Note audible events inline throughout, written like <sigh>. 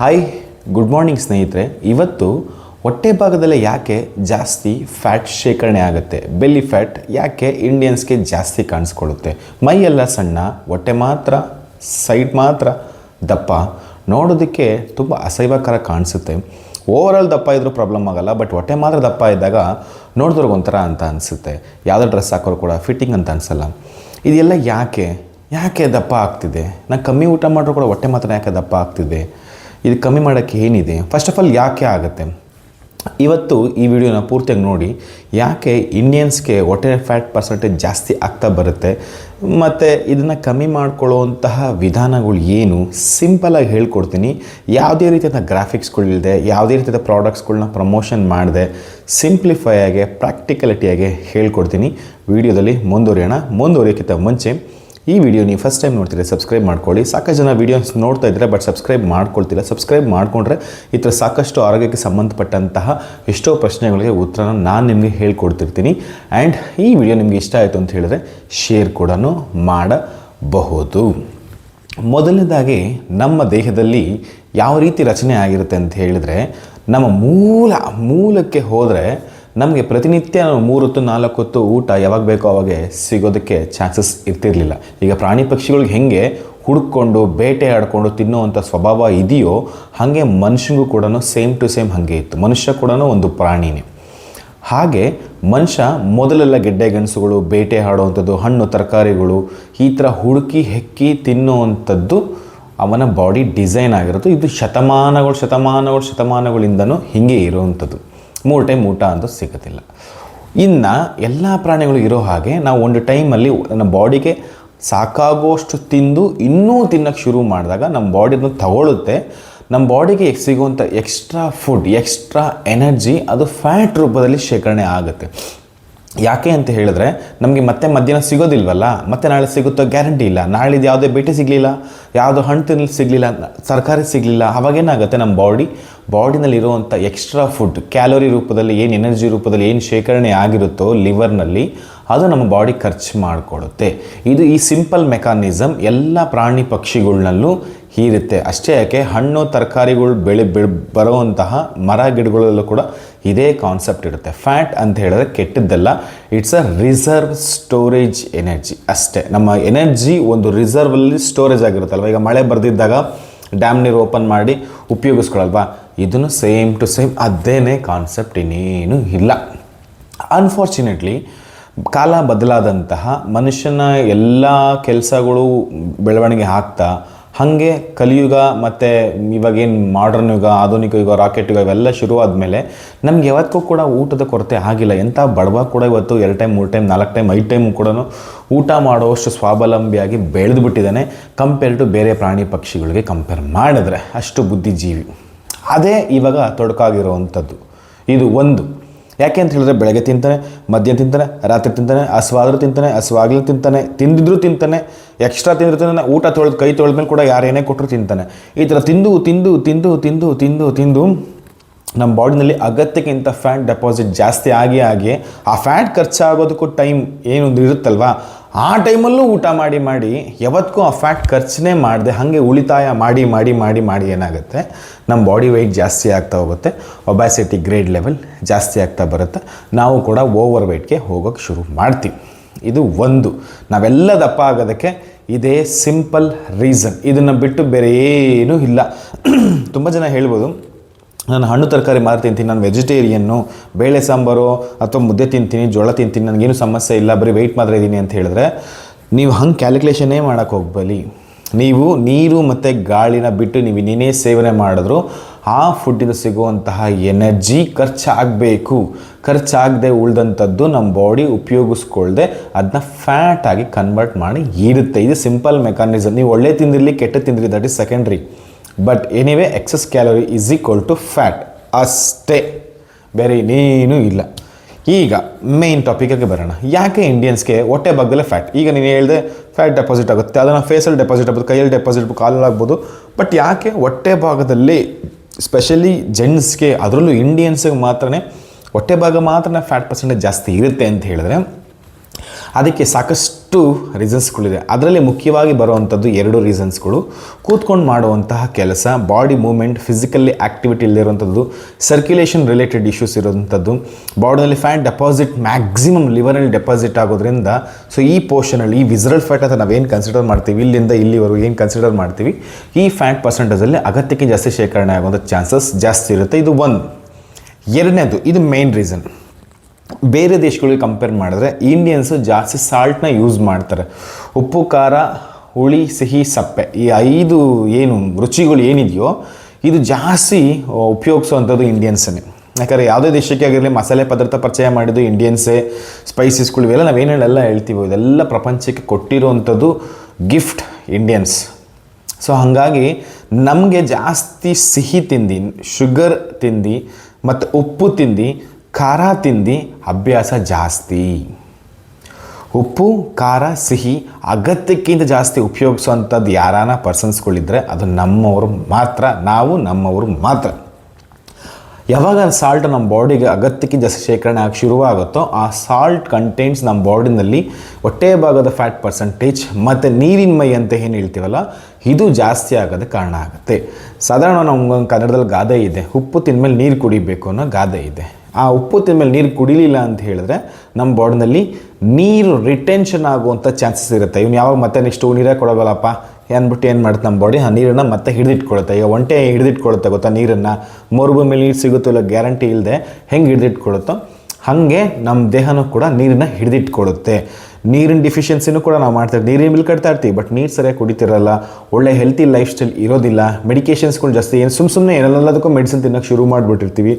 Hi good morning ಸ್ನೇಹಿತರೆ. ಇವತ್ತು ಹೊಟ್ಟೆ ಭಾಗದಲ್ಲಿ ಯಾಕೆ ಜಾಸ್ತಿ ಫ್ಯಾಟ್ ಶೇಖರಣೆ ಆಗುತ್ತೆ? ಬೆಲ್ಲಿ ಫ್ಯಾಟ್ ಯಾಕೆ ಇಂಡಿಯನ್ಸ್ಗೆ ಜಾಸ್ತಿ ಕಾಣಿಸ್ಕೊಳ್ಳುತ್ತೆ? ಮೈಯೆಲ್ಲ ಸಣ್ಣ, ಹೊಟ್ಟೆ ಮಾತ್ರ ಸೈಡ್ ಮಾತ್ರ ದಪ್ಪ. ನೋಡೋದಕ್ಕೆ ತುಂಬ ಅಸಹ್ಯಕರ ಕಾಣಿಸುತ್ತೆ. ಓವರಾಲ್ ದಪ್ಪ ಇದ್ರೂ ಪ್ರಾಬ್ಲಮ್ ಆಗಲ್ಲ ಬಟ್ ಹೊಟ್ಟೆ ಮಾತ್ರ ದಪ್ಪ ಇದ್ದಾಗ ನೋಡಿದ್ರಿಗೆ ಒಂಥರ ಅಂತ ಅನಿಸುತ್ತೆ. ಯಾವುದೋ ಡ್ರೆಸ್ ಹಾಕೋರು ಕೂಡ ಫಿಟ್ಟಿಂಗ್ ಅಂತ ಅನಿಸಲ್ಲ. ಇದೆಲ್ಲ ಯಾಕೆ? ಯಾಕೆ ದಪ್ಪ ಆಗ್ತಿದೆ? ನಾನು ಕಮ್ಮಿ ಊಟ ಮಾಡಿದ್ರು ಕೂಡ ಹೊಟ್ಟೆ ಮಾತ್ರ ಯಾಕೆ ದಪ್ಪ ಆಗ್ತಿದೆ? ಇದು ಕಮ್ಮಿ ಮಾಡೋಕ್ಕೆ ಏನಿದೆ? ಫಸ್ಟ್ ಆಫ್ ಆಲ್ ಯಾಕೆ ಆಗುತ್ತೆ? ಇವತ್ತು ಈ ವಿಡಿಯೋನ ಪೂರ್ತಿಯಾಗಿ ನೋಡಿ, ಯಾಕೆ ಇಂಡಿಯನ್ಸ್ಗೆ ಹೊಟ್ಟೆ ಫ್ಯಾಟ್ ಪರ್ಸೆಂಟೇಜ್ ಜಾಸ್ತಿ ಆಗ್ತಾ ಬರುತ್ತೆ? ಮತ್ತು ಇದನ್ನು ಕಮ್ಮಿ ಮಾಡ್ಕೊಳ್ಳುವಂತಹ ವಿಧಾನಗಳು ಏನು? ಸಿಂಪಲಾಗಿ ಹೇಳ್ಕೊಡ್ತೀನಿ. ಯಾವುದೇ ರೀತಿಯಾದ ಗ್ರಾಫಿಕ್ಸ್ಗಳಿಲ್ಲದೆ ಯಾವುದೇ ರೀತಿಯಾದ ಪ್ರಾಡಕ್ಟ್ಸ್ಗಳನ್ನ ಪ್ರಮೋಷನ್ ಮಾಡದೆ ಸಿಂಪ್ಲಿಫೈ ಆಗಿ ಪ್ರಾಕ್ಟಿಕಲಿಟಿಯಾಗಿ ಹೇಳ್ಕೊಡ್ತೀನಿ. ವಿಡಿಯೋದಲ್ಲಿ ಮುಂದುವರಿಯೋಣ. ಮುಂದುವರಿಯೋಕ್ಕಿಂತ ಮುಂಚೆ ಈ ವಿಡಿಯೋ ನೀವು ಫಸ್ಟ್ ಟೈಮ್ ನೋಡ್ತೀರಾ ಸಬ್ಸ್ಕ್ರೈಬ್ ಮಾಡ್ಕೊಳ್ಳಿ. ಸಾಕಷ್ಟು ಜನ ವೀಡಿಯೋಸ್ ನೋಡ್ತಾ ಇದ್ದರೆ ಬಟ್ ಸಬ್ಸ್ಕ್ರೈಬ್ ಮಾಡ್ಕೊಳ್ತಿಲ್ಲ. ಸಬ್ಸ್ಕ್ರೈಬ್ ಮಾಡಿಕೊಂಡ್ರೆ ಈ ಥರ ಸಾಕಷ್ಟು ಆರೋಗ್ಯಕ್ಕೆ ಸಂಬಂಧಪಟ್ಟಂತಹ ಎಷ್ಟೋ ಪ್ರಶ್ನೆಗಳಿಗೆ ಉತ್ತರನ ನಾನು ನಿಮಗೆ ಹೇಳ್ಕೊಡ್ತಿರ್ತೀನಿ. ಆ್ಯಂಡ್ ಈ ವಿಡಿಯೋ ನಿಮಗೆ ಇಷ್ಟ ಆಯಿತು ಅಂತ ಹೇಳಿದ್ರೆ ಶೇರ್ ಕೂಡ ಮಾಡಬಹುದು. ಮೊದಲನೇದಾಗಿ ನಮ್ಮ ದೇಹದಲ್ಲಿ ಯಾವ ರೀತಿ ರಚನೆ ಆಗಿರುತ್ತೆ ಅಂತ ಹೇಳಿದರೆ ನಮ್ಮ ಮೂಲ, ಮೂಲಕ್ಕೆ ಹೋದರೆ ನಮಗೆ ಪ್ರತಿನಿತ್ಯ ಮೂರು ಹೊತ್ತು, ನಾಲ್ಕು ಹೊತ್ತು ಊಟ ಯಾವಾಗ ಬೇಕೋ ಅವಾಗೆ ಸಿಗೋದಕ್ಕೆ ಚಾನ್ಸಸ್ ಇರ್ತಿರಲಿಲ್ಲ. ಈಗ ಪ್ರಾಣಿ ಪಕ್ಷಿಗಳಿಗೆ ಹೆಂಗೆ ಹುಡ್ಕೊಂಡು, ಬೇಟೆ ಆಡಿಕೊಂಡು ತಿನ್ನುವಂಥ ಸ್ವಭಾವ ಇದೆಯೋ ಹಾಗೆ ಮನುಷ್ಯನಿಗೂ ಕೂಡ ಸೇಮ್ ಟು ಸೇಮ್ ಹಾಗೆ ಇತ್ತು. ಮನುಷ್ಯ ಕೂಡ ಒಂದು ಪ್ರಾಣಿನೇ. ಹಾಗೆ ಮನುಷ್ಯ ಮೊದಲೆಲ್ಲ ಗೆಡ್ಡೆ ಗೆಣಸುಗಳು ಬೇಟೆ ಆಡುವಂಥದ್ದು, ಹಣ್ಣು, ತರಕಾರಿಗಳು, ಈ ಥರ ಹುಡುಕಿ, ಹೆಕ್ಕಿ ತಿನ್ನುವಂಥದ್ದು ಅವನ ಬಾಡಿ ಡಿಸೈನ್ ಆಗಿರೋದು. ಇದು ಶತಮಾನಗಳು ಶತಮಾನಗಳು, ಶತಮಾನಗಳಿಂದನೂ ಹೀಗೆ ಇರುವಂಥದ್ದು. ಮೂರು ಟೈಮ್ ಊಟ ಅಂತ ಸಿಗೋದಿಲ್ಲ ಇನ್ನು ಎಲ್ಲ ಪ್ರಾಣಿಗಳು ಇರೋ ಹಾಗೆ ನಾವು ಒಂದು ಟೈಮಲ್ಲಿ ನಮ್ಮ ಬಾಡಿಗೆ ಸಾಕಾಗುವಷ್ಟು ತಿಂದು ಇನ್ನೂ ತಿನ್ನೋಕ್ಕೆ ಶುರು ಮಾಡಿದಾಗ ನಮ್ಮ ಬಾಡಿನ ತಗೊಳ್ಳುತ್ತೆ ನಮ್ಮ ಬಾಡಿಗೆ ಸಿಗುವಂಥ ಎಕ್ಸ್ಟ್ರಾ ಫುಡ್, ಎಕ್ಸ್ಟ್ರಾ ಎನರ್ಜಿ ಅದು ಫ್ಯಾಟ್ ರೂಪದಲ್ಲಿ ಶೇಖರಣೆ ಆಗುತ್ತೆ. ಯಾಕೆ ಅಂತ ಹೇಳಿದ್ರೆ ನಮಗೆ ಮತ್ತೆ ಮಧ್ಯಾಹ್ನ ಸಿಗೋದಿಲ್ವಲ್ಲ? ಮತ್ತೆ ನಾಳೆ ಸಿಗುತ್ತೋ ಗ್ಯಾರಂಟಿ ಇಲ್ಲ. ನಾಳಿದ್ದು ಯಾವುದೇ ಬೇಟೆ ಸಿಗಲಿಲ್ಲ, ಯಾವುದೋ ಹಣ್ಣು ತಿನ್ನಲು ಸಿಗಲಿಲ್ಲ ತರಕಾರಿ ಸಿಗಲಿಲ್ಲ ಅವಾಗೇನಾಗುತ್ತೆ ನಮ್ಮ ಬಾಡಿ ಬಾಡಿನಲ್ಲಿರುವಂಥ ಎಕ್ಸ್ಟ್ರಾ ಫುಡ್, ಕ್ಯಾಲೋರಿ ರೂಪದಲ್ಲಿ ಏನು ಎನರ್ಜಿ ರೂಪದಲ್ಲಿ ಏನು ಶೇಖರಣೆ ಆಗಿರುತ್ತೋ ಲಿವರ್ನಲ್ಲಿ, ಅದು ನಮ್ಮ ಬಾಡಿ ಖರ್ಚು ಮಾಡಿಕೊಡುತ್ತೆ. ಇದು ಈ ಸಿಂಪಲ್ ಮೆಕಾನಿಸಮ್ ಎಲ್ಲ ಪ್ರಾಣಿ ಪಕ್ಷಿಗಳನ್ನಲ್ಲೂ ಹೀರುತ್ತೆ. ಅಷ್ಟೇ ಯಾಕೆ, ಹಣ್ಣು, ತರಕಾರಿಗಳು ಬೆಳೆ ಬೆಳೆ ಬರುವಂತಹ ಮರ ಗಿಡಗಳಲ್ಲೂ ಕೂಡ ಇದೇ ಕಾನ್ಸೆಪ್ಟ್ ಇರುತ್ತೆ. ಫ್ಯಾಟ್ ಅಂತ ಹೇಳಿದ್ರೆ ಕೆಟ್ಟದ್ದಲ್ಲ it's a reserve storage energy ಅಷ್ಟೇ. ನಮ್ಮ ಎನರ್ಜಿ ಒಂದು ರಿಸರ್ವಲ್ಲಿ ಸ್ಟೋರೇಜ್ ಆಗಿರುತ್ತಲ್ವ? ಈಗ ಮಳೆ ಬರೆದಿದ್ದಾಗ ಡ್ಯಾಮ್ ನೀರು ಓಪನ್ ಮಾಡಿ ಉಪಯೋಗಿಸ್ಕೊಳಲ್ವಾ? ಇದನ್ನು ಸೇಮ್ ಟು ಸೇಮ್ ಅದೇನೇ ಕಾನ್ಸೆಪ್ಟ್ ಇನ್ನೇನು ಇಲ್ಲ. ಅನ್ಫಾರ್ಚುನೇಟ್ಲಿ ಕಾಲ ಬದಲಾದಂತಹ ಮನುಷ್ಯನ ಎಲ್ಲ ಕೆಲಸಗಳು ಬೆಳವಣಿಗೆ ಆಗ್ತಾ, ಹಾಗೆ ಕಲಿಯುಗ ಮತ್ತು ಇವಾಗೇನು ಮಾಡ್ರನ್ ಯುಗ, ಆಧುನಿಕ ಯುಗ ರಾಕೆಟ್ ಯುಗ ಇವೆಲ್ಲ ಶುರು ಆದಮೇಲೆ ನಮ್ಗೆ ಯಾವತ್ತೂ ಕೂಡ ಊಟದ ಕೊರತೆ ಆಗಿಲ್ಲ. ಎಂಥ ಬಡವ ಕೂಡ ಇವತ್ತು ಎರಡು ಟೈಮ್ ಮೂರು ಟೈಮ್ ನಾಲ್ಕು ಟೈಮ್ ಐದು ಟೈಮ್ ಕೂಡ ಊಟ ಮಾಡುವಷ್ಟು ಸ್ವಾವಲಂಬಿಯಾಗಿ ಬೆಳೆದು ಬಿಟ್ಟಿದ್ದಾನೆ. ಕಂಪೇರ್ ಟು ಬೇರೆ ಪ್ರಾಣಿ ಪಕ್ಷಿಗಳಿಗೆ ಕಂಪೇರ್ ಮಾಡಿದ್ರೆ ಅಷ್ಟು ಬುದ್ಧಿಜೀವಿ. ಅದೇ ಇವಾಗ ತೊಡಕಾಗಿರುವಂಥದ್ದು. ಇದು ಒಂದು. ಯಾಕೆ ಅಂತ ಹೇಳಿದ್ರೆ ಬೆಳಗ್ಗೆ ತಿಂತಾನೆ ಮಧ್ಯ ತಿಂತಾನೆ, ರಾತ್ರಿ ತಿಂತಾನೆ, ಹಸುವಾದರೂ ತಿಂತಾನೆ, ಹಸುವಾಗಲೂ ತಿಂತಾನೆ, ತಿಂದಿದ್ರೂ ತಿಂತಾನೆ ಎಕ್ಸ್ಟ್ರಾ ತಿಂದರೂ ತಿಂತಾನೆ, ಊಟ ತೊಳೆದು ಕೈ ತೊಳೆದ್ಮೇಲೆ ಕೂಡ ಯಾರೇನೇ ಕೊಟ್ಟರು ತಿಂತಾನೆ. ಈ ಥರ ತಿಂದು ತಿಂದು ತಿಂದು ತಿಂದು ತಿಂದು ತಿಂದು ನಮ್ಮ ಬಾಡಿನಲ್ಲಿ ಅಗತ್ಯಕ್ಕಿಂತ ಫ್ಯಾಟ್ ಡೆಪಾಸಿಟ್ ಜಾಸ್ತಿ ಆಗಿ ಆಗಿ ಆ ಫ್ಯಾಟ್ ಖರ್ಚಾಗೋದಕ್ಕೂ ಟೈಮ್ ಏನೊಂದು ಇರುತ್ತಲ್ವಾ? ಆ ಟೈಮಲ್ಲೂ ಊಟ ಮಾಡಿ ಮಾಡಿ ಯಾವತ್ತಿಗೂ ಆ ಫ್ಯಾಟ್ ಖರ್ಚನೇ ಮಾಡದೆ ಹಾಗೆ ಉಳಿತಾಯ ಮಾಡಿ ಮಾಡಿ ಮಾಡಿ ಮಾಡಿ ಏನಾಗುತ್ತೆ? ನಮ್ಮ ಬಾಡಿ ವೆಯ್ಟ್ ಜಾಸ್ತಿ ಆಗ್ತಾ ಹೋಗುತ್ತೆ ಒಬಾಸಿಟಿ ಗ್ರೇಡ್ ಲೆವೆಲ್ ಜಾಸ್ತಿ ಆಗ್ತಾ ಬರುತ್ತೆ. ನಾವು ಕೂಡ ಓವರ್ ವೆಯ್ಟ್ಗೆ ಹೋಗೋಕ್ಕೆ ಶುರು ಮಾಡ್ತೀವಿ. ಇದು ಒಂದು. ನಾವೆಲ್ಲ ದಪ್ಪ ಆಗೋದಕ್ಕೆ ಇದೇ ಸಿಂಪಲ್ ರೀಸನ್. ಇದನ್ನು ಬಿಟ್ಟು ಬೇರೆ ಏನೂ ಇಲ್ಲ. <clears throat> ತುಂಬ ಜನ ಹೇಳ್ಬೋದು ನಾನು ಹಣ್ಣು ತರಕಾರಿ ಮಾರು ತಿಂತೀನಿ, ನಾನು ವೆಜಿಟೇರಿಯನ್ನು, ಬೇಳೆ ಸಾಂಬಾರು ಅಥವಾ ಮುದ್ದೆ ತಿಂತೀನಿ, ಜೋಳ ತಿಂತೀನಿ, ನನಗೇನು ಸಮಸ್ಯೆ ಇಲ್ಲ, ಬರೀ ವೆಯ್ಟ್ ಮಾತ್ರ ಇದ್ದೀನಿ ಅಂತ ಹೇಳಿದ್ರೆ, ನೀವು ಹಂಗೆ ಕ್ಯಾಲ್ಕುಲೇಷನ್ನೇ ಮಾಡೋಕ್ಕೆ ಹೋಗ್ಬಲಿ ನೀವು ನೀರು ಮತ್ತು ಗಾಳಿನ ಬಿಟ್ಟು ನೀವು ಇನ್ನೇನೇ ಸೇವನೆ ಮಾಡಿದ್ರು, ಆ ಫುಡ್ಡಿಂದ ಸಿಗುವಂತಹ ಎನರ್ಜಿ ಖರ್ಚಾಗಬೇಕು. ಖರ್ಚಾಗದೆ ಉಳ್ದಂಥದ್ದು ನಮ್ಮ ಬಾಡಿ ಉಪಯೋಗಿಸ್ಕೊಳ್ದೆ ಅದನ್ನ ಫ್ಯಾಟಾಗಿ ಕನ್ವರ್ಟ್ ಮಾಡಿ ಇರುತ್ತೆ ಇದು ಸಿಂಪಲ್ ಮೆಕಾನಿಸಮ್ ನೀವು ಒಳ್ಳೆ ತಿಂದಿರಲಿ, ಕೆಟ್ಟ ತಿಂದಿರಿ that is secondary but anyway excess calorie is equal to fat ಅಷ್ಟೇ. ಬೇರೆ ಇನ್ನೇನೂ ಇಲ್ಲ. ಈಗ ಮೇನ್ ಟಾಪಿಕ್ಗೆ ಬರೋಣ. ಯಾಕೆ ಇಂಡಿಯನ್ಸ್ಗೆ ಹೊಟ್ಟೆ ಭಾಗದಲ್ಲೇ ಫ್ಯಾಟ್ ಈಗ ನೀನು ಹೇಳಿದೆ ಫ್ಯಾಟ್ ಡೆಪಾಸಿಟ್ ಆಗುತ್ತೆ. ಅದನ್ನು ಫೇಸಲ್ಲಿ ಡೆಪಾಸಿಟ್ ಆಗ್ಬೋದು, ಕೈಯಲ್ಲಿ ಡೆಪಾಸಿಟ್ ಕಾಲಲ್ಲಿ ಆಗ್ಬೋದು. ಬಟ್ ಯಾಕೆ ಹೊಟ್ಟೆ ಭಾಗದಲ್ಲಿ ಸ್ಪೆಷಲಿ ಜೆಂಟ್ಸ್ಗೆ ಅದರಲ್ಲೂ ಇಂಡಿಯನ್ಸ್ಗೆ ಮಾತ್ರ ಹೊಟ್ಟೆ ಭಾಗ ಮಾತ್ರ ಫ್ಯಾಟ್ ಪರ್ಸೆಂಟೇಜ್ ಜಾಸ್ತಿ ಇರುತ್ತೆ ಅಂತ ಹೇಳಿದ್ರೆ, ಅದಕ್ಕೆ ಸಾಕಷ್ಟು ಭಾಳಷ್ಟು ರೀಸನ್ಸ್ಗಳಿದೆ ಅದರಲ್ಲಿ ಮುಖ್ಯವಾಗಿ ಬರುವಂಥದ್ದು ಎರಡು ರೀಸನ್ಸ್ಗಳು ಕೂತ್ಕೊಂಡು ಮಾಡುವಂತಹ ಕೆಲಸ ಬಾಡಿ ಮೂಮೆಂಟ್ ಫಿಸಿಕಲಿ ಆ್ಯಕ್ಟಿವಿಟಿ ಇಲ್ಲದಿರುವಂಥದ್ದು ಸರ್ಕ್ಯುಲೇಷನ್ ರಿಲೇಟೆಡ್ ಇಶ್ಯೂಸ್ ಇರುವಂಥದ್ದು ಬಾಡಿನಲ್ಲಿ ಫ್ಯಾಟ್ ಡೆಪಾಸಿಟ್ ಮ್ಯಾಕ್ಸಿಮಮ್ ಲಿವರಲ್ಲಿ ಡೆಪಾಸಿಟ್ ಆಗೋದ್ರಿಂದ ಸೊ ಈ ಪೋರ್ಷನಲ್ಲಿ ಈ ವಿಸರಲ್ ಫ್ಯಾಟ್ ಅಂತ ನಾವೇನು ಕನ್ಸಿಡರ್ ಮಾಡ್ತೀವಿ, ಇಲ್ಲಿಂದ ಇಲ್ಲಿವರೆಗೂ ಏನು ಕನ್ಸಿಡರ್ ಮಾಡ್ತೀವಿ, ಈ ಫ್ಯಾಟ್ ಪರ್ಸೆಂಟೇಜಲ್ಲಿ ಅಗತ್ಯಕ್ಕೆ ಜಾಸ್ತಿ ಶೇಖರಣೆ ಆಗುವಂಥ ಚಾನ್ಸಸ್ ಜಾಸ್ತಿ ಇರುತ್ತೆ. ಇದು ಒಂದು. ಎರಡನೇದು, ಇದು ಮೇನ್ ರೀಸನ್ ಬೇರೆ ದೇಶಗಳಿಗೆ ಕಂಪೇರ್ ಮಾಡಿದ್ರೆ ಇಂಡಿಯನ್ಸು ಜಾಸ್ತಿ ಸಾಲ್ಟ್ನ ಯೂಸ್ ಮಾಡ್ತಾರೆ. ಉಪ್ಪು, ಖಾರ, ಹುಳಿ, ಸಿಹಿ, ಸಪ್ಪೆ ಈ ಐದು ಏನು ರುಚಿಗಳು ಏನಿದೆಯೋ ಇದು ಜಾಸ್ತಿ ಉಪಯೋಗಿಸುವಂಥದ್ದು ಇಂಡಿಯನ್ಸನ್ನೇ ಯಾಕಂದರೆ ಯಾವುದೇ ದೇಶಕ್ಕೆ ಆಗಿರಲಿ ಮಸಾಲೆ ಪದಾರ್ಥ ಪರಿಚಯ ಮಾಡಿದ್ದು ಇಂಡಿಯನ್ಸೇ ಸ್ಪೈಸಸ್ಗಳು ಇವೆಲ್ಲ ನಾವೇನೆಲ್ಲ ಹೇಳ್ತೀವೋ, ಇದೆಲ್ಲ ಪ್ರಪಂಚಕ್ಕೆ ಕೊಟ್ಟಿರುವಂಥದ್ದು ಗಿಫ್ಟ್ ಇಂಡಿಯನ್ಸ್ ಸೊ ಹಾಗಾಗಿ ನಮಗೆ ಜಾಸ್ತಿ ಸಿಹಿ ತಿಂದಿ ಶುಗರ್ ತಿಂದು, ಮತ್ತು ಉಪ್ಪು ತಿಂದು ಖಾರ ತಿಂದು ಅಭ್ಯಾಸ ಜಾಸ್ತಿ. ಉಪ್ಪು, ಖಾರ, ಸಿಹಿ ಅಗತ್ಯಕ್ಕಿಂತ ಜಾಸ್ತಿ ಉಪಯೋಗಿಸುವಂಥದ್ದು ಯಾರಾನ ಪರ್ಸನ್ಸ್ಗಳಿದ್ರೆ ಅದು ನಮ್ಮವರು ಮಾತ್ರ, ನಾವು ನಮ್ಮವರು ಮಾತ್ರ. ಯಾವಾಗ ಸಾಲ್ಟ್ ನಮ್ಮ ಬಾಡಿಗೆ ಅಗತ್ಯಕ್ಕಿಂತ ಜಾಸ್ತಿ ಶೇಖರಣೆ ಆಗಿ ಶುರುವಾಗುತ್ತೋ ಆ ಸಾಲ್ಟ್ ಕಂಟೆಂಟ್ಸ್ ನಮ್ಮ ಬಾಡಿನಲ್ಲಿ ಹೊಟ್ಟೆ ಭಾಗದ ಫ್ಯಾಟ್ ಪರ್ಸೆಂಟೇಜ್ ಮತ್ತು ನೀರಿನ ಮೈ ಅಂತ ಏನು ಹೇಳ್ತೀವಲ್ಲ, ಇದು ಜಾಸ್ತಿ ಆಗೋದಕ್ಕೆ ಕಾರಣ ಆಗುತ್ತೆ. ಸಾಧಾರಣ ನಮ್ಗೊಂದು ಕನ್ನಡದಲ್ಲಿ ಗಾದೆ ಇದೆ, ಉಪ್ಪು ತಿಂದಮೇಲೆ ನೀರು ಕುಡಿಬೇಕು ಅನ್ನೋ ಗಾದೆ ಇದೆ. ಆ ಉಪ್ಪು ತಿಂದಮೇಲೆ ನೀರು ಕುಡಿಲಿಲ್ಲ ಅಂತ ಹೇಳಿದ್ರೆ ನಮ್ಮ ಬಾಡಿನಲ್ಲಿ ನೀರು ರಿಟೆನ್ಷನ್ ಆಗುವಂಥ ಚಾನ್ಸಸ್ ಇರುತ್ತೆ. ಇವ್ನು ಯಾವಾಗ ಮತ್ತೆ ನೆಕ್ಸ್ಟ್ ನೀರೇ ಕೊಡೋಗಲ್ಲಪ್ಪ ಅಂದ್ಬಿಟ್ಟು ಏನು ಮಾಡುತ್ತೆ ನಮ್ಮ ಬಾಡಿ ಆ ನೀರನ್ನು ಮತ್ತೆ ಹಿಡಿದಿಟ್ಕೊಳುತ್ತೆ ಈಗ ಒಂಟೆ ಹಿಡಿದಿಟ್ಕೊಳುತ್ತೆ ಗೊತ್ತಾ ನೀರನ್ನು? ಮರುಭೂಮಿಲಿ ನೀರು ಸಿಗುತ್ತೋ ಇಲ್ಲ ಗ್ಯಾರಂಟಿ ಇಲ್ಲದೆ ಹೆಂಗೆ ಹಿಡಿದಿಟ್ಕೊಳುತ್ತೋ ಹಾಗೆ ನಮ್ಮ ದೇಹನೂ ಕೂಡ ನೀರನ್ನ ಹಿಡಿದಿಟ್ಕೊಳ್ಳುತ್ತೆ. ನೀರಿನ ಡಿಫಿಷಿಯನ್ಸಿನೂ ಕೂಡ ನಾವು ಮಾಡ್ತೀವಿ ನೀರಿನ ಬಿಲ್ ಕಟ್ತಾ ಇರ್ತೀವಿ ಬಟ್ ನೀರು ಸರಿಯಾಗಿ ಕುಡಿತಿರಲ್ಲ, ಒಳ್ಳೆ ಹೆಲ್ತಿ ಲೈಫ್ ಸ್ಟೈಲ್ ಇರೋದಿಲ್ಲ ಮೆಡಿಕೇಷನ್ಸ್ಗಳು ಜಾಸ್ತಿ ಏನು ಸುಮ್ಮ ಸುಮ್ಮನೆ ಏನೆಲ್ಲದಕ್ಕೂ ಮೆಡಿಸಿನ್ ತಿನ್ನೋಕ್ಕೆ ಶುರು ಮಾಡಿಬಿಟ್ಟಿರ್ತೀವಿ.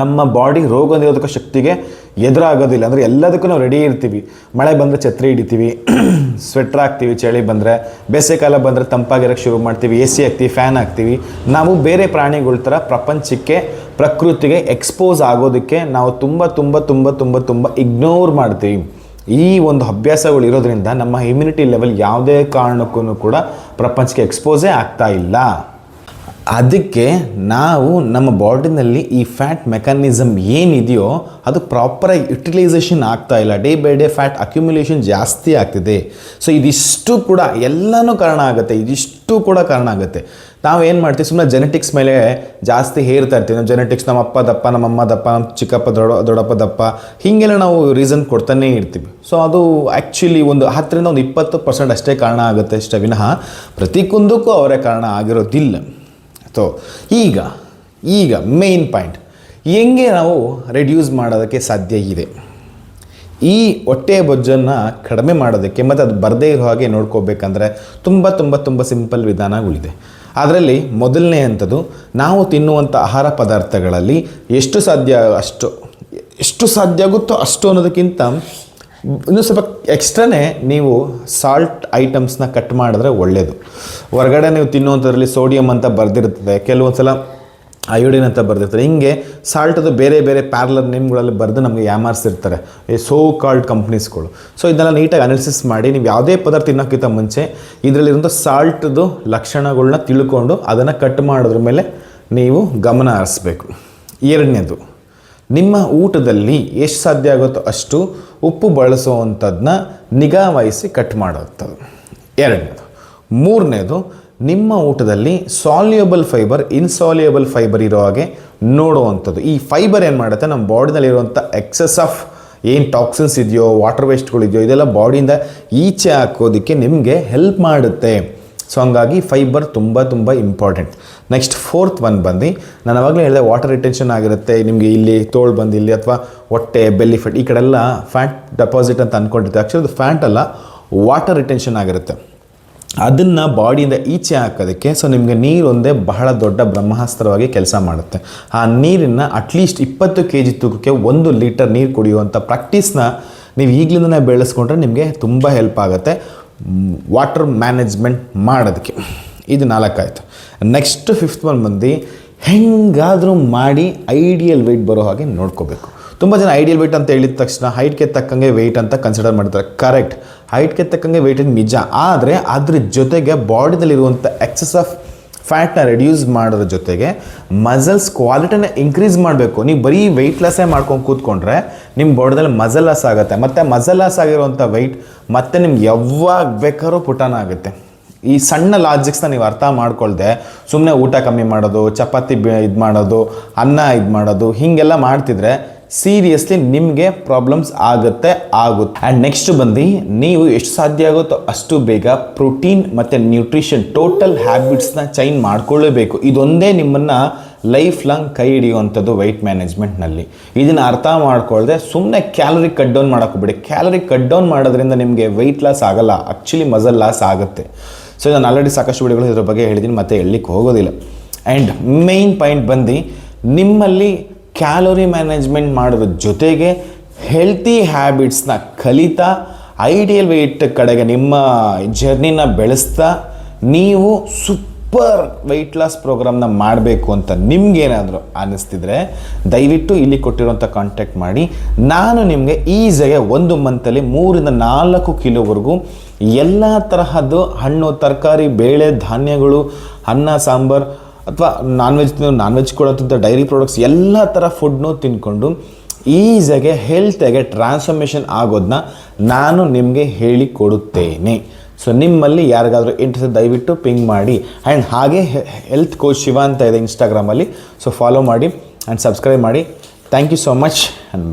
ನಮ್ಮ ಬಾಡಿ ರೋಗ ನಿರೋಧಕ ಶಕ್ತಿಗೆ ಎದುರಾಗೋದಿಲ್ಲ. ಅಂದರೆ ಎಲ್ಲದಕ್ಕೂ ನಾವು ರೆಡಿ ಇರ್ತೀವಿ. ಮಳೆ ಬಂದರೆ ಛತ್ರಿ ಹಿಡಿತೀವಿ <clears throat> ಸ್ವೆಟ್ರ್ ಹಾಕ್ತೀವಿ, ಚಳಿ ಬಂದರೆ ಬೇಸಿಗೆಕಾಲ ಬಂದರೆ ತಂಪಾಗಿರೋಕ್ಕೆ ಶುರು ಮಾಡ್ತೀವಿ ಎ ಸಿ ಹಾಕ್ತೀವಿ ಫ್ಯಾನ್ ಹಾಕ್ತೀವಿ. ನಾವು ಬೇರೆ ಪ್ರಾಣಿಗಳ ಥರ ಪ್ರಪಂಚಕ್ಕೆ, ಪ್ರಕೃತಿಗೆ ಎಕ್ಸ್ಪೋಸ್ ಆಗೋದಕ್ಕೆ ನಾವು ತುಂಬ ತುಂಬ ತುಂಬ ತುಂಬ ತುಂಬ ಇಗ್ನೋರ್ ಮಾಡ್ತೀವಿ. ಈ ಒಂದು ಅಭ್ಯಾಸಗಳು ಇರೋದ್ರಿಂದ ನಮ್ಮ ಇಮ್ಯುನಿಟಿ ಲೆವೆಲ್ ಯಾವುದೇ ಕಾರಣಕ್ಕೂ ಕೂಡ ಪ್ರಪಂಚಕ್ಕೆ ಎಕ್ಸ್ಪೋಸೇ ಆಗ್ತಾ ಇಲ್ಲ. ಅದಕ್ಕೆ ನಾವು ನಮ್ಮ ಬಾಡಿನಲ್ಲಿ ಈ ಫ್ಯಾಟ್ ಮೆಕ್ಯಾನಿಸಮ್ ಏನಿದೆಯೋ ಅದು ಪ್ರಾಪರಾಗಿ ಯುಟಿಲೈಸೇಷನ್ ಆಗ್ತಾ ಇಲ್ಲ. Day by day fat accumulation ಜಾಸ್ತಿ ಆಗ್ತಿದೆ. ಸೊ ಇದಿಷ್ಟು ಕೂಡ ಎಲ್ಲನೂ ಕಾರಣ ಆಗುತ್ತೆ. ಇದಿಷ್ಟು ಕೂಡ ಕಾರಣ ಆಗುತ್ತೆ. ನಾವು ಏನು ಮಾಡ್ತೀವಿ? ಸುಮ್ಮನೆ ಜೆನೆಟಿಕ್ಸ್ ಮೇಲೆ ಜಾಸ್ತಿ ಹೇರ್ತಾ ಇರ್ತೀವಿ. ನಮ್ಮ ಜೆನೆಟಿಕ್ಸ್ ನಮ್ಮ ಅಪ್ಪ ದಪ್ಪ ನಮ್ಮ ಅಮ್ಮ ದಪ್ಪ ನಮ್ಮ ಚಿಕ್ಕಪ್ಪ, ದೊಡ್ಡ, ದೊಡ್ಡಪ್ಪ, ದಪ್ಪ, ಹೀಗೆಲ್ಲ ನಾವು ರೀಸನ್ ಕೊಡ್ತಾನೇ ಇರ್ತೀವಿ. ಸೊ ಅದು ಆ್ಯಕ್ಚುಲಿ ಒಂದು ಹತ್ತರಿಂದ ಒಂದು ಇಪ್ಪತ್ತು ಪರ್ಸೆಂಟ್ ಅಷ್ಟೇ ಕಾರಣ ಆಗುತ್ತೆ. ಅಷ್ಟೇ ವಿನಃ ಪ್ರತಿಕೊಂದಕ್ಕೂ ಅವರೇ ಕಾರಣ ಆಗಿರೋದಿಲ್ಲ. ಸೊ ಈಗ ಈಗ ಮೇನ್ ಪಾಯಿಂಟ್ ಹೆಂಗೆ ನಾವು ರೆಡ್ಯೂಸ್ ಮಾಡೋದಕ್ಕೆ ಸಾಧ್ಯ ಇದೆ? ಈ ಹೊಟ್ಟೆ ಬೊಜ್ಜನ್ನು ಕಡಿಮೆ ಮಾಡೋದಕ್ಕೆ ಮತ್ತು ಅದು ಬರದೇ ಇರೋ ಹಾಗೆ ನೋಡ್ಕೋಬೇಕಂದ್ರೆ ತುಂಬ ತುಂಬ ತುಂಬ ಸಿಂಪಲ್ ವಿಧಾನಗಳಿದೆ. ಅದರಲ್ಲಿ ಮೊದಲನೇ ಅಂಥದ್ದು, ನಾವು ತಿನ್ನುವಂಥ ಆಹಾರ ಪದಾರ್ಥಗಳಲ್ಲಿ ಎಷ್ಟು ಸಾಧ್ಯ ಅಷ್ಟು, ಎಷ್ಟು ಸಾಧ್ಯ ಆಗುತ್ತೋ ಅಷ್ಟು ಅನ್ನೋದಕ್ಕಿಂತ ಇನ್ನೂ ಸ್ವಲ್ಪ ಎಕ್ಸ್ಟ್ರಾನೇ ನೀವು ಸಾಲ್ಟ್ ಐಟಮ್ಸ್ನ ಕಟ್ ಮಾಡಿದ್ರೆ ಒಳ್ಳೆಯದು ಹೊರಗಡೆ ನೀವು ತಿನ್ನುವಂಥದ್ರಲ್ಲಿ ಸೋಡಿಯಂ ಅಂತ ಬರೆದಿರ್ತದೆ ಕೆಲವೊಂದು ಸಲ ಅಯೋಡಿನ್ ಅಂತ ಬರೆದಿರ್ತಾರೆ ಹಿಂಗೆ ಸಾಲ್ಟದು ಬೇರೆ ಬೇರೆ ಪ್ಯಾರ್ಲರ್ ನೇಮ್ಗಳಲ್ಲಿ ಬರೆದು ನಮಗೆ ಯಾಮಾರಿಸಿರ್ತಾರೆ ಈ ಸೋ ಕಾಲ್ಡ್ ಕಂಪ್ನೀಸ್ಗಳು ಸೊ ಇದನ್ನೆಲ್ಲ ನೀಟಾಗಿ ಅನಾಲಿಸಿಸ್ ಮಾಡಿ, ನೀವು ಯಾವುದೇ ಪದಾರ್ಥ ತಿನ್ನೋಕ್ಕಿಂತ ಮುಂಚೆ ಇದರಲ್ಲಿರುವಂಥ ಸಾಲ್ಟದು ಲಕ್ಷಣಗಳನ್ನ ತಿಳ್ಕೊಂಡು ಅದನ್ನು ಕಟ್ ಮಾಡೋದ್ರ ಮೇಲೆ ನೀವು ಗಮನ ಹರಿಸ್ಬೇಕು. ಎರಡನೇದು, ನಿಮ್ಮ ಊಟದಲ್ಲಿ ಎಷ್ಟು ಸಾಧ್ಯ ಆಗುತ್ತೋ ಅಷ್ಟು ಉಪ್ಪು ಬಳಸುವಂಥದ್ದನ್ನ ನಿಗಾ ವಹಿಸಿ ಕಟ್ ಮಾಡೋದು. ಎರಡನೇದು. ಮೂರನೇದು, ನಿಮ್ಮ ಊಟದಲ್ಲಿ ಸಾಲ್ಯೂಬಲ್ ಫೈಬರ್ ಇನ್ಸಾಲ್ಯೂಬಲ್ ಫೈಬರ್ ಇರೋ ಹಾಗೆ ನೋಡುವಂಥದ್ದು. ಈ ಫೈಬರ್ ಏನು ಮಾಡುತ್ತೆ? ನಮ್ಮ ಬಾಡಿನಲ್ಲಿರುವಂಥ ಎಕ್ಸಸ್ ಆಫ್ ಏನು ಟಾಕ್ಸಿನ್ಸ್ ಇದೆಯೋ ವಾಟರ್ ವೇಸ್ಟ್ಗಳಿದೆಯೋ ಇದೆಲ್ಲ ಬಾಡಿಯಿಂದ ಈಚೆ ಹಾಕೋದಕ್ಕೆ ನಿಮಗೆ ಹೆಲ್ಪ್ ಮಾಡುತ್ತೆ. ಸೊ ಹಂಗಾಗಿ ಫೈಬರ್ ತುಂಬ ತುಂಬ ಇಂಪಾರ್ಟೆಂಟ್ ನೆಕ್ಸ್ಟ್ ಫೋರ್ತ್ ಒನ್ ಬಂದು ನಾನು ಅವಾಗಲೇ ಹೇಳಿದೆ ವಾಟರ್ ರಿಟೆನ್ಷನ್ ಆಗಿರುತ್ತೆ, ನಿಮಗೆ ಇಲ್ಲಿ ತೋಳು ಬಂದು ಇಲ್ಲಿ ಅಥವಾ ಹೊಟ್ಟೆ ಬೆಲ್ಲಿ ಫಿಟ್ ಈ ಕಡೆ ಎಲ್ಲ ಫ್ಯಾಟ್ ಡೆಪಾಸಿಟ್ ಅಂತ ಅಂದ್ಕೊಂಡಿರ್ತೀವಿ ಆ್ಯಕ್ಚುಲಿ ಅದು ಫ್ಯಾಟ್ ಅಲ್ಲ ವಾಟರ್ ರಿಟೆನ್ಷನ್ ಆಗಿರುತ್ತೆ. ಅದನ್ನು ಬಾಡಿಯಿಂದ ಈಚೆ ಹಾಕೋದಕ್ಕೆ ಸೊ ನಿಮಗೆ ನೀರು ಒಂದೇ ಬಹಳ ದೊಡ್ಡ ಬ್ರಹ್ಮಾಸ್ತ್ರವಾಗಿ ಕೆಲಸ ಮಾಡುತ್ತೆ. ಆ ನೀರನ್ನು ಅಟ್ಲೀಸ್ಟ್ ಇಪ್ಪತ್ತು ಕೆ ಜಿ ತೂಕಕ್ಕೆ ಒಂದು ಲೀಟರ್ ನೀರು ಕುಡಿಯುವಂಥ ಪ್ರಾಕ್ಟೀಸ್ನ ನೀವು ಈಗಲಿಂದನೇ ಬೆಳೆಸ್ಕೊಂಡ್ರೆ ನಿಮಗೆ ತುಂಬ ಹೆಲ್ಪ್ ಆಗುತ್ತೆ. ವಾಟರ್ ಮ್ಯಾನೇಜ್ಮೆಂಟ್ ಮಾಡೋದಕ್ಕೆ. ಇದು ನಾಲ್ಕಾಯಿತು. ನೆಕ್ಸ್ಟ್ ಫಿಫ್ತ್ ಒನ್ ಬಂದು ಹೆಂಗಾದರೂ ಮಾಡಿ ಐಡಿಯಲ್ ವೆಯ್ಟ್ ಬರೋ ಹಾಗೆ ನೋಡ್ಕೋಬೇಕು. ತುಂಬ ಜನ ಐಡಿಯಲ್ ವೆಯ್ಟ್ ಅಂತ ಹೇಳಿದ ತಕ್ಷಣ ಹೈಟ್ಗೆ ತಕ್ಕಂಗೆ ವೆಯ್ಟ್ ಅಂತ ಕನ್ಸಿಡರ್ ಮಾಡ್ತಾರೆ. ಕರೆಕ್ಟ್ ಹೈಟ್ಗೆ ತಕ್ಕಂಗೆ ವೆಯ್ಟ್ ನಿಜ. ಆದರೆ ಅದ್ರ ಜೊತೆಗೆ ಬಾಡಿನಲ್ಲಿರುವಂಥ ಎಕ್ಸಸ್ ಆಫ್ ಫ್ಯಾಟ್ನ ರೆಡ್ಯೂಸ್ ಮಾಡೋದ್ರ ಜೊತೆಗೆ ಮಸಲ್ಸ್ ಕ್ವಾಲಿಟಿನ ಇನ್ಕ್ರೀಸ್ ಮಾಡಬೇಕು. ನೀವು ಬರೀ ವೆಯ್ಟ್ ಲಾಸೇ ಮಾಡ್ಕೊಂಡು ಕೂತ್ಕೊಂಡ್ರೆ ನಿಮ್ಮ ಬಾಡಿದಲ್ಲಿ ಮಸಲ್ ಲಾಸ್ ಆಗುತ್ತೆ. ಮತ್ತು ಮಸಲ್ ಲಾಸ್ ಆಗಿರುವಂಥ ವೆಯ್ಟ್ ಮತ್ತೆ ನಿಮ್ಗೆ ಯಾವಾಗ ಬೇಕಾದ್ರೂ ಪುಟಾನ ಆಗುತ್ತೆ. ಈ ಸಣ್ಣ ಲಾಜಿಕ್ಸ್ನ ನೀವು ಅರ್ಥ ಮಾಡ್ಕೊಳ್ದೆ ಸುಮ್ಮನೆ ಊಟ ಕಮ್ಮಿ ಮಾಡೋದು, ಚಪಾತಿ ಇದು ಮಾಡೋದು, ಅನ್ನ ಇದು ಮಾಡೋದು, ಹೀಗೆಲ್ಲ ಮಾಡ್ತಿದ್ರೆ ಸೀರಿಯಸ್ಲಿ ನಿಮಗೆ ಪ್ರಾಬ್ಲಮ್ಸ್ ಆಗುತ್ತೆ ಆಗುತ್ತೆ. ಆ್ಯಂಡ್ ನೆಕ್ಸ್ಟ್ ಬಂದು, ನೀವು ಎಷ್ಟು ಸಾಧ್ಯ ಆಗುತ್ತೋ ಅಷ್ಟು ಬೇಗ ಪ್ರೋಟೀನ್ ಮತ್ತು ನ್ಯೂಟ್ರಿಷನ್ ಟೋಟಲ್ ಹ್ಯಾಬಿಟ್ಸ್ನ ಚೈನ್ ಮಾಡ್ಕೊಳ್ಳೇಬೇಕು. ಇದೊಂದೇ ನಿಮ್ಮನ್ನು ಲೈಫ್ ಲಾಂಗ್ ಕೈ ಹಿಡಿಯುವಂಥದ್ದು ವೆಯ್ಟ್ ಮ್ಯಾನೇಜ್ಮೆಂಟ್ನಲ್ಲಿ ಇದನ್ನು ಅರ್ಥ ಮಾಡ್ಕೊಳ್ಳದೆ ಸುಮ್ಮನೆ ಕ್ಯಾಲರಿ ಕಟ್ ಡೌನ್ ಬಿಡಿ. ಕ್ಯಾಲರಿ ಕಟ್ ಡೌನ್ ಮಾಡೋದ್ರಿಂದ ನಿಮಗೆ ವೆಯ್ಟ್ ಲಾಸ್ ಆಗಲ್ಲ. ಆ್ಯಕ್ಚುಲಿ ಮಸಲ್ ಲಾಸ್ ಆಗುತ್ತೆ. ಸೊ ನಾನು ಆಲ್ರೆಡಿ ಸಾಕಷ್ಟು ವಿಡಿಯೋಗಳು ಇದ್ರ ಬಗ್ಗೆ ಹೇಳಿದ್ದೀನಿ ಮತ್ತೆ ಹೇಳಲಿಕ್ಕೆ ಹೋಗೋದಿಲ್ಲ. ಆ್ಯಂಡ್ ಮೇಯ್ನ್ ಪಾಯಿಂಟ್ ಬಂದು, ನಿಮ್ಮಲ್ಲಿ ಕ್ಯಾಲೋರಿ ಮ್ಯಾನೇಜ್ಮೆಂಟ್ ಮಾಡೋದ್ರ ಜೊತೆಗೆ ಹೆಲ್ತಿ ಹ್ಯಾಬಿಟ್ಸ್ನ ಕಲಿತಾ ಐಡಿಯಲ್ ವೆಯ್ಟ್ ಕಡೆಗೆ ನಿಮ್ಮ ಜರ್ನಿನ ಬೆಳೆಸ್ತಾ, ನೀವು ಸೂಪರ್ ವೆಯ್ಟ್ ಲಾಸ್ ಪ್ರೋಗ್ರಾಮ್ನ ಮಾಡಬೇಕು ಅಂತ ನಿಮಗೇನಾದರೂ ಅನ್ನಿಸ್ತಿದ್ರೆ ದಯವಿಟ್ಟು ಇಲ್ಲಿ ಕೊಟ್ಟಿರೋಂಥ ಕಾಂಟ್ಯಾಕ್ಟ್ ಮಾಡಿ. ನಾನು ನಿಮಗೆ ಈಸಿಯಾಗಿ ಒಂದು ಮಂತಲ್ಲಿ ಮೂರಿಂದ ನಾಲ್ಕು ಕಿಲೋವರೆಗೂ ಎಲ್ಲ ತರಹದ್ದು ಹಣ್ಣು, ತರಕಾರಿ, ಬೇಳೆ, ಧಾನ್ಯಗಳು, ಅನ್ನ, ಸಾಂಬಾರು ಅಥವಾ ನಾನ್ ವೆಜ್ ನಾನ್ ವೆಜ್ ಕೊಡೋಂಥ ಡೈರಿ ಪ್ರಾಡಕ್ಟ್ಸ್ ಎಲ್ಲ ಥರ ಫುಡ್ನು ತಿಂದ್ಕೊಂಡು ಈಸಿಯಾಗೆ ಹೆಲ್ತಾಗೆ ಟ್ರಾನ್ಸ್ಫಾರ್ಮೇಷನ್ ಆಗೋದನ್ನ ನಾನು ನಿಮಗೆ ಹೇಳಿಕೊಡುತ್ತೇನೆ ಸೊ ನಿಮ್ಮಲ್ಲಿ ಯಾರಿಗಾದರೂ ಇಂಟ್ರೆಸ್ಟ್ ದಯವಿಟ್ಟು ಪಿಂಗ್ ಮಾಡಿ. ಆ್ಯಂಡ್ ಹಾಗೆ ಹೆಲ್ತ್ ಕೋಚ್ ಶಿವ ಅಂತ ಇದೆ ಇನ್ಸ್ಟಾಗ್ರಾಮಲ್ಲಿ ಸೊ ಫಾಲೋ ಮಾಡಿ ಆ್ಯಂಡ್ ಸಬ್ಸ್ಕ್ರೈಬ್ ಮಾಡಿ. Thank you so much and bye